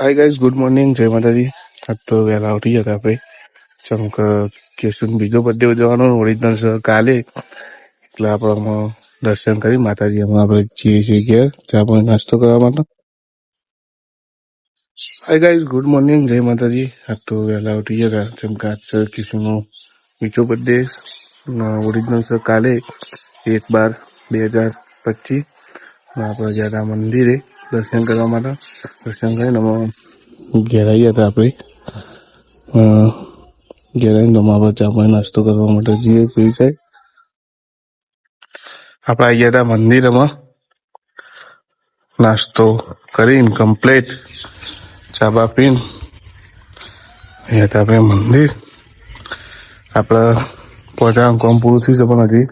Hi guys good morning જય માતાજી. આજ તો વહેલા ઉઠી જતા આપણે ચમ કેશુન બીજો બર્થડે ઉજવવાનો ઓરિજિનલ છે કાલે. એટલે આપણે આમાં દર્શન કરી માતાજી હમણાં આપણે જઈએ છીએ ગયા. ચા પણ નાસ્તો કરવા માટે. હાય ગાઈઝ ગુડ મોર્નિંગ જય માતાજી. આજ તો વહેલા ઉઠી જતા હતા. કે આજ છે કેશુનો બીજો બર્થડે ઓરિજિનલ છે કાલે. એક બાર બે હજાર પચીસ. આપણે ગયા મંદિરે. દર્શન કરવા માટે દર્શન કરીને અમે ઘેર આવ્યા હતા આપણે ઘેર આવીને અમે આપણે ચા પાણી નાસ્તો કરવા માટે જઈએ ફ્રી છે આપણે આવી ગયા હતા મંદિરમાં નાસ્તો કરીને કમ્પ્લેટ ચા બા પીને અહીંયા હતા આપણે મંદિર આપણે પહોંચવાનું કામ પૂરું થયું છે પણ હજી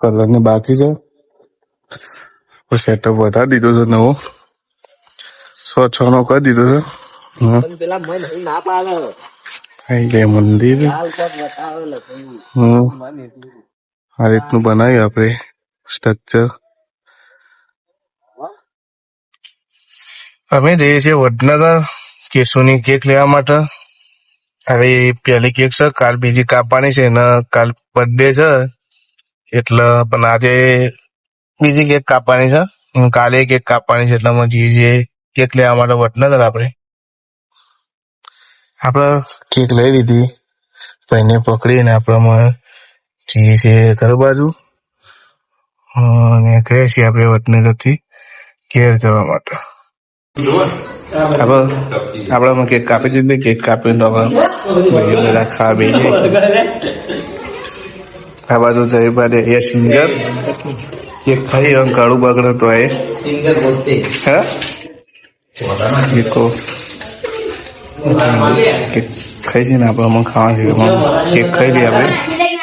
કલરને બાકી છે સેટઅપ વધારી દીધો છે નવો. સો છ. નો કરી દીધો છે. મંદિર. આ રીતનું બનાવ્યું આપણે સ્ટ્રક્ચર અમે જઈએ છીએ વડનગર કેશુની કેક લેવા માટે. હવે પહેલી કેક છે કાલ બીજી કાપવાની છે ને કાલ બર્થડે છે. એટલે પણ આજે બીજી કેક કાપવાની છે. કાલે કેક કાપવાની છે, એટલે અમે જે કેક લેવા માટે વડનગર આપણે. આપણે કેક લઈ લીધી. ભાઈને પકડીને આપણે જઈએ છીએ ઘર બાજુ અને કહે છીએ આપણે વડનગરથી ઘેર જવા માટે. આપણે આપણે કેક કાપી દીધી કેક કાપીને તો આપણે બધા ખાવા બેસીએ આ બાજુ જઈ બાજુ એ સિંગર. એક ખાઈ અને કાળું બાગડ તો એ. હે? એકો કેક ખાઈ છે ને આપણે અમે ખાવા છે. કેક ખાઈ લઈએ આપણે.